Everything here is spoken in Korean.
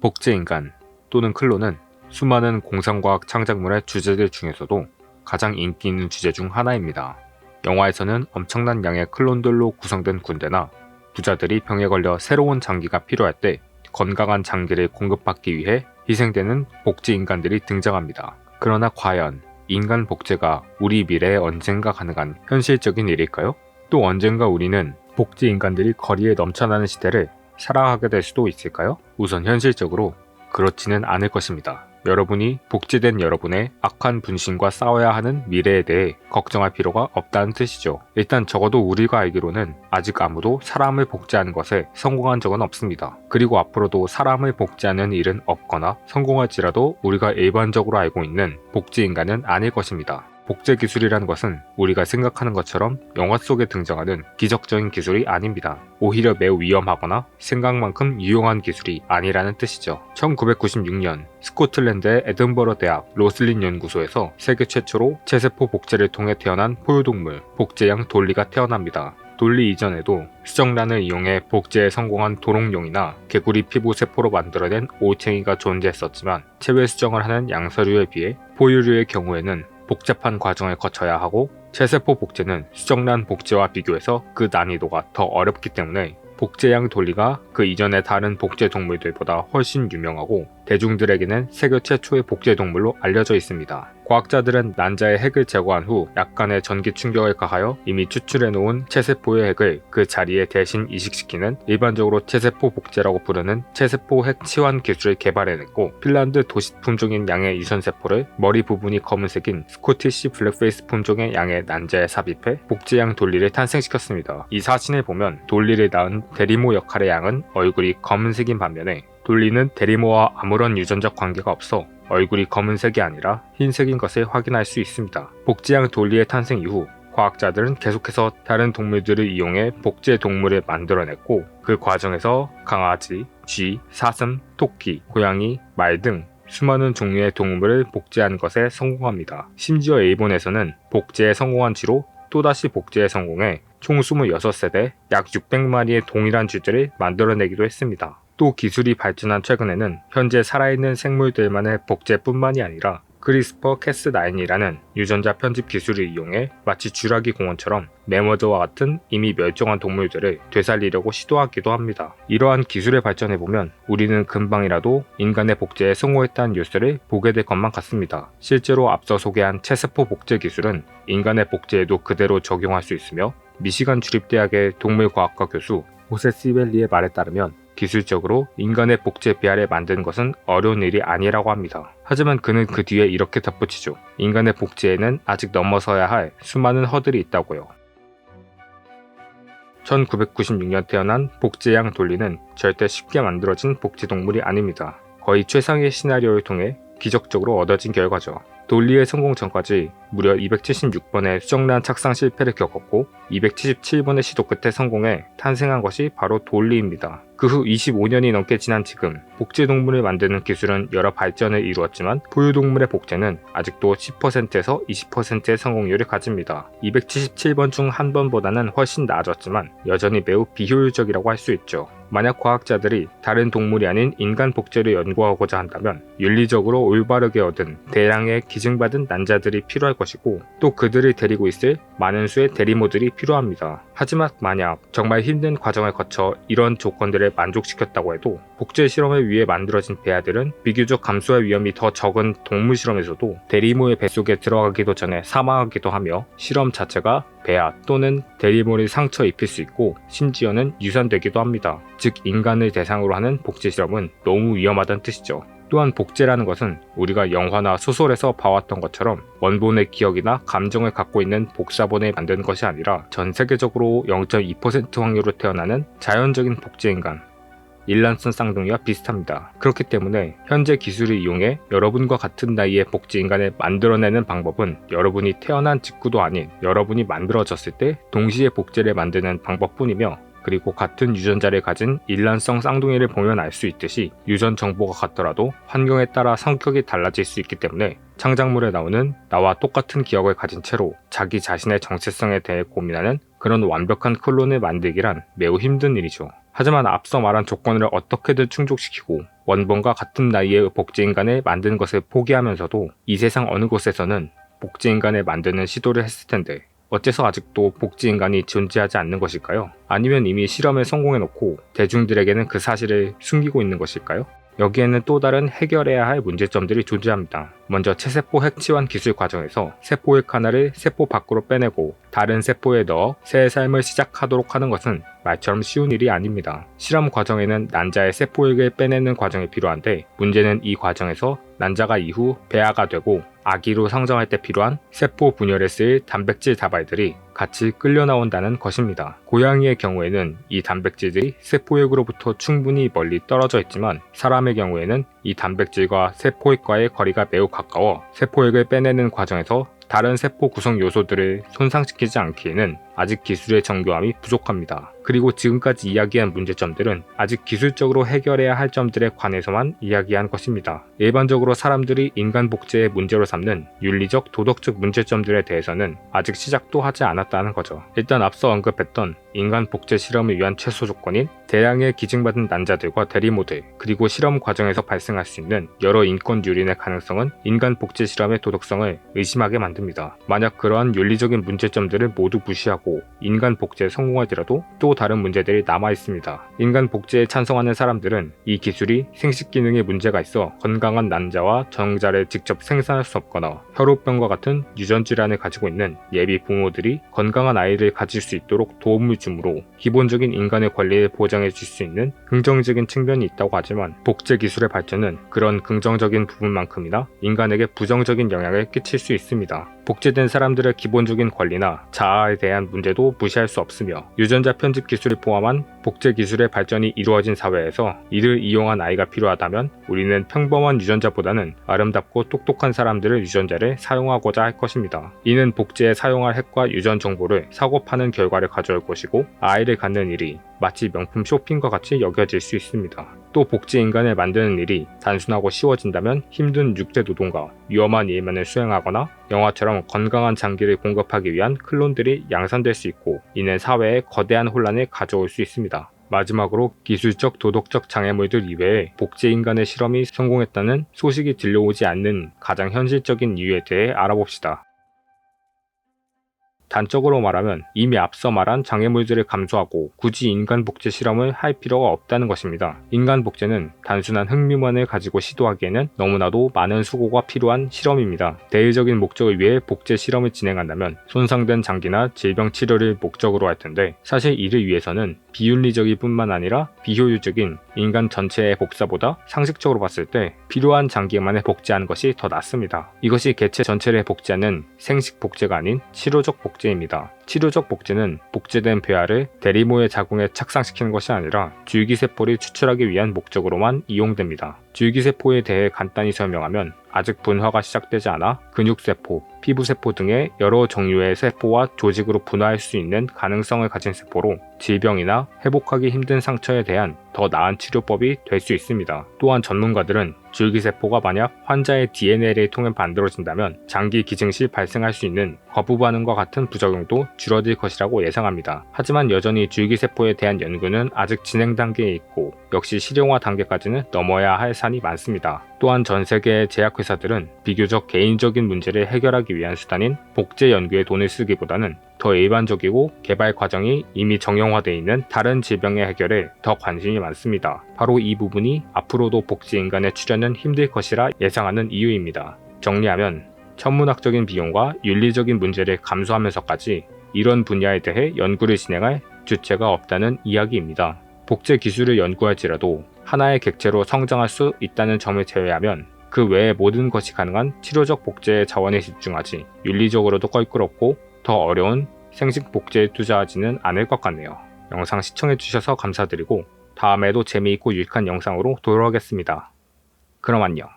복제인간 또는 클론은 수많은 공상과학 창작물의 주제들 중에서도 가장 인기 있는 주제 중 하나입니다. 영화에서는 엄청난 양의 클론들로 구성된 군대나 부자들이 병에 걸려 새로운 장기가 필요할 때 건강한 장기를 공급받기 위해 희생되는 복제 인간들이 등장합니다. 그러나 과연 인간 복제가 우리 미래에 언젠가 가능한 현실적인 일일까요? 또 언젠가 우리는 복제 인간들이 거리에 넘쳐나는 시대를 살아가게 될 수도 있을까요? 우선 현실적으로 그렇지는 않을 것입니다. 여러분이 복제된 여러분의 악한 분신과 싸워야 하는 미래에 대해 걱정할 필요가 없다는 뜻이죠. 일단 적어도 우리가 알기로는 아직 아무도 사람을 복제하는 것에 성공한 적은 없습니다. 그리고 앞으로도 사람을 복제하는 일은 없거나 성공할지라도 우리가 일반적으로 알고 있는 복제 인간은 아닐 것입니다. 복제 기술이라는 것은 우리가 생각하는 것처럼 영화 속에 등장하는 기적적인 기술이 아닙니다. 오히려 매우 위험하거나 생각만큼 유용한 기술이 아니라는 뜻이죠. 1996년 스코틀랜드의 에든버러 대학 로슬린 연구소에서 세계 최초로 체세포 복제를 통해 태어난 포유동물 복제양 돌리가 태어납니다. 돌리 이전에도 수정란을 이용해 복제에 성공한 도롱뇽이나 개구리 피부 세포로 만들어낸 올챙이가 존재했었지만 체외 수정을 하는 양서류에 비해 포유류의 경우에는 복잡한 과정을 거쳐야 하고 체세포 복제는 수정란 복제와 비교해서 그 난이도가 더 어렵기 때문에 복제양 돌리가 그 이전의 다른 복제 동물들보다 훨씬 유명하고 대중들에게는 세계 최초의 복제 동물로 알려져 있습니다. 과학자들은 난자의 핵을 제거한 후 약간의 전기 충격을 가하여 이미 추출해 놓은 체세포의 핵을 그 자리에 대신 이식시키는 일반적으로 체세포 복제라고 부르는 체세포 핵 치환 기술을 개발해냈고 핀란드 도시 품종인 양의 유선세포를 머리 부분이 검은색인 스코티시 블랙페이스 품종의 양의 난자에 삽입해 복제양 돌리를 탄생시켰습니다. 이 사진을 보면 돌리를 낳은 대리모 역할의 양은 얼굴이 검은색인 반면에 돌리는 대리모와 아무런 유전적 관계가 없어 얼굴이 검은색이 아니라 흰색인 것을 확인할 수 있습니다. 복제양 돌리의 탄생 이후 과학자들은 계속해서 다른 동물들을 이용해 복제 동물을 만들어냈고 그 과정에서 강아지, 쥐, 사슴, 토끼, 고양이, 말 등 수많은 종류의 동물을 복제한 것에 성공합니다. 심지어 일본에서는 복제에 성공한 쥐로 또다시 복제에 성공해 총 26세대 약 600마리의 동일한 쥐들을 만들어내기도 했습니다. 또 기술이 발전한 최근에는 현재 살아있는 생물들만의 복제뿐만이 아니라 크리스퍼 캐스9이라는 유전자 편집 기술을 이용해 마치 쥐라기 공원처럼 매머드와 같은 이미 멸종한 동물들을 되살리려고 시도하기도 합니다. 이러한 기술의 발전에 보면 우리는 금방이라도 인간의 복제에 성공했다는 뉴스를 보게 될 것만 같습니다. 실제로 앞서 소개한 체세포 복제 기술은 인간의 복제에도 그대로 적용할 수 있으며 미시간 주립대학의 동물과학과 교수 호세 시벨리의 말에 따르면 기술적으로 인간의 복제 비알을 만드는 것은 어려운 일이 아니라고 합니다. 하지만 그는 그 뒤에 이렇게 덧붙이죠. 인간의 복제에는 아직 넘어서야 할 수많은 허들이 있다고요. 1996년 태어난 복제양 돌리는 절대 쉽게 만들어진 복제동물이 아닙니다. 거의 최상의 시나리오를 통해 기적적으로 얻어진 결과죠. 돌리의 성공 전까지 무려 276번의 수정란 착상 실패를 겪었고 277번의 시도 끝에 성공해 탄생한 것이 바로 돌리입니다. 그 후 25년이 넘게 지난 지금 복제동물을 만드는 기술은 여러 발전을 이루었지만 포유동물의 복제는 아직도 10%에서 20%의 성공률을 가집니다. 277번 중 한 번보다는 훨씬 나아졌지만 여전히 매우 비효율적이라고 할 수 있죠. 만약 과학자들이 다른 동물이 아닌 인간 복제를 연구하고자 한다면 윤리적으로 올바르게 얻은 대량의 기증받은 난자들이 필요할 것이고 또 그들을 데리고 있을 많은 수의 대리모들이 필요합니다. 하지만 만약 정말 힘든 과정을 거쳐 이런 조건들 을 만족시켰다고 해도 복제 실험을 위해 만들어진 배아들은 비교적 감소할 위험이 더 적은 동물 실험에서도 대리모의 뱃속에 들어가기도 전에 사망하기도 하며 실험 자체가 배아 또는 대리모를 상처 입힐 수 있고 심지어는 유산되기도 합니다. 즉 인간을 대상으로 하는 복제 실험은 너무 위험하다는 뜻이죠. 또한 복제라는 것은 우리가 영화나 소설에서 봐왔던 것처럼 원본의 기억이나 감정을 갖고 있는 복사본을 만드는 것이 아니라 전 세계적으로 0.2% 확률로 태어나는 자연적인 복제 인간, 일란성 쌍둥이와 비슷합니다. 그렇기 때문에 현재 기술을 이용해 여러분과 같은 나이의 복제 인간을 만들어내는 방법은 여러분이 태어난 직후도 아닌 여러분이 만들어졌을 때 동시에 복제를 만드는 방법뿐이며 그리고 같은 유전자를 가진 일란성 쌍둥이를 보면 알 수 있듯이 유전 정보가 같더라도 환경에 따라 성격이 달라질 수 있기 때문에 창작물에 나오는 나와 똑같은 기억을 가진 채로 자기 자신의 정체성에 대해 고민하는 그런 완벽한 클론을 만들기란 매우 힘든 일이죠. 하지만 앞서 말한 조건을 어떻게든 충족시키고 원본과 같은 나이의 복제인간을 만드는 것을 포기하면서도 이 세상 어느 곳에서는 복제인간을 만드는 시도를 했을 텐데 어째서 아직도 복제인간이 존재하지 않는 것일까요? 아니면 이미 실험에 성공해놓고 대중들에게는 그 사실을 숨기고 있는 것일까요? 여기에는 또 다른 해결해야 할 문제점들이 존재합니다. 먼저 체세포 핵치환 기술 과정에서 세포액 하나를 세포 밖으로 빼내고 다른 세포에 넣어 새 삶을 시작하도록 하는 것은 말처럼 쉬운 일이 아닙니다. 실험 과정에는 난자의 세포액을 빼내는 과정이 필요한데 문제는 이 과정에서 난자가 이후 배아가 되고 아기로 성장할 때 필요한 세포 분열에 쓰일 단백질 다발들이 같이 끌려 나온다는 것입니다. 고양이의 경우에는 이 단백질들이 세포액으로부터 충분히 멀리 떨어져 있지만 사람의 경우에는 이 단백질과 세포액과의 거리가 매우 가까워 세포액을 빼내는 과정에서 다른 세포 구성 요소들을 손상시키지 않기에는 아직 기술의 정교함이 부족합니다. 그리고 지금까지 이야기한 문제점들은 아직 기술적으로 해결해야 할 점들에 관해서만 이야기한 것입니다. 일반적으로 사람들이 인간 복제의 문제로 삼는 윤리적, 도덕적 문제점들에 대해서는 아직 시작도 하지 않았다는 거죠. 일단 앞서 언급했던 인간 복제 실험을 위한 최소 조건인 대량의 기증받은 난자들과 대리모델, 그리고 실험 과정에서 발생할 수 있는 여러 인권 유린의 가능성은 인간 복제 실험의 도덕성을 의심하게 만듭니다. 만약 그러한 윤리적인 문제점들을 모두 무시하고 인간 복제에 성공하더라도 또 다른 문제들이 남아 있습니다. 인간 복제에 찬성하는 사람들은 이 기술이 생식 기능에 문제가 있어 건강한 난자와 정자를 직접 생산할 수 없거나 혈우병과 같은 유전 질환을 가지고 있는 예비 부모들이 건강한 아이를 가질 수 있도록 도움을 주므로 기본적인 인간의 권리를 보장해 줄 수 있는 긍정적인 측면이 있다고 하지만 복제 기술의 발전은 그런 긍정적인 부분만큼이나 인간에게 부정적인 영향을 끼칠 수 있습니다. 복제된 사람들의 기본적인 권리나 자아에 대한 문제도 무시할 수 없으며 유전자 편집 기술을 포함한 복제 기술의 발전이 이루어진 사회에서 이를 이용한 아이가 필요하다면 우리는 평범한 유전자보다는 아름답고 똑똑한 사람들의 유전자를 사용하고자 할 것입니다. 이는 복제에 사용할 핵과 유전 정보를 사고 파는 결과를 가져올 것이고 아이를 갖는 일이 마치 명품 쇼핑과 같이 여겨질 수 있습니다. 또 복제 인간을 만드는 일이 단순하고 쉬워진다면 힘든 육체 노동과 위험한 일만을 수행하거나 영화처럼 건강한 장기를 공급하기 위한 클론들이 양산될 수 있고 이는 사회에 거대한 혼란을 가져올 수 있습니다. 마지막으로 기술적 도덕적 장애물들 이외에 복제 인간의 실험이 성공했다는 소식이 들려오지 않는 가장 현실적인 이유에 대해 알아봅시다. 단적으로 말하면 이미 앞서 말한 장애물들을 감수하고 굳이 인간 복제 실험을 할 필요가 없다는 것입니다. 인간 복제는 단순한 흥미만을 가지고 시도하기에는 너무나도 많은 수고가 필요한 실험입니다. 대외적인 목적을 위해 복제 실험을 진행한다면 손상된 장기나 질병 치료를 목적으로 할 텐데 사실 이를 위해서는 비윤리적일 뿐만 아니라 비효율적인 인간 전체의 복사보다 상식적으로 봤을 때 필요한 장기만을 복제하는 것이 더 낫습니다. 이것이 개체 전체를 복제하는 생식 복제가 아닌 치료적 복제 입니다. 치료적 복제는 복제된 배아를 대리모의 자궁에 착상시키는 것이 아니라 줄기세포를 추출하기 위한 목적으로만 이용됩니다. 줄기세포에 대해 간단히 설명하면 아직 분화가 시작되지 않아 근육세포, 피부세포 등의 여러 종류의 세포와 조직으로 분화할 수 있는 가능성을 가진 세포로 질병이나 회복하기 힘든 상처에 대한 더 나은 치료법이 될 수 있습니다. 또한 전문가들은 줄기세포가 만약 환자의 DNA를 통해 만들어진다면 장기 기증 시 발생할 수 있는 거부 반응과 같은 부작용도 줄어들 것이라고 예상합니다. 하지만 여전히 줄기세포에 대한 연구는 아직 진행 단계에 있고 역시 실용화 단계까지는 넘어야 할 산이 많습니다. 또한 전 세계의 제약회사들은 비교적 개인적인 문제를 해결하기 위한 수단인 복제 연구에 돈을 쓰기보다는 더 일반적이고 개발 과정이 이미 정형화되어 있는 다른 질병의 해결에 더 관심이 많습니다. 바로 이 부분이 앞으로도 복제 인간의 출현은 힘들 것이라 예상하는 이유입니다. 정리하면 천문학적인 비용과 윤리적인 문제를 감수하면서까지 이런 분야에 대해 연구를 진행할 주체가 없다는 이야기입니다. 복제 기술을 연구할지라도 하나의 객체로 성장할 수 있다는 점을 제외하면 그 외의 모든 것이 가능한 치료적 복제의 자원에 집중하지 윤리적으로도 껄끄럽고 더 어려운 생식 복제에 투자하지는 않을 것 같네요. 영상 시청해주셔서 감사드리고 다음에도 재미있고 유익한 영상으로 돌아오겠습니다. 그럼 안녕.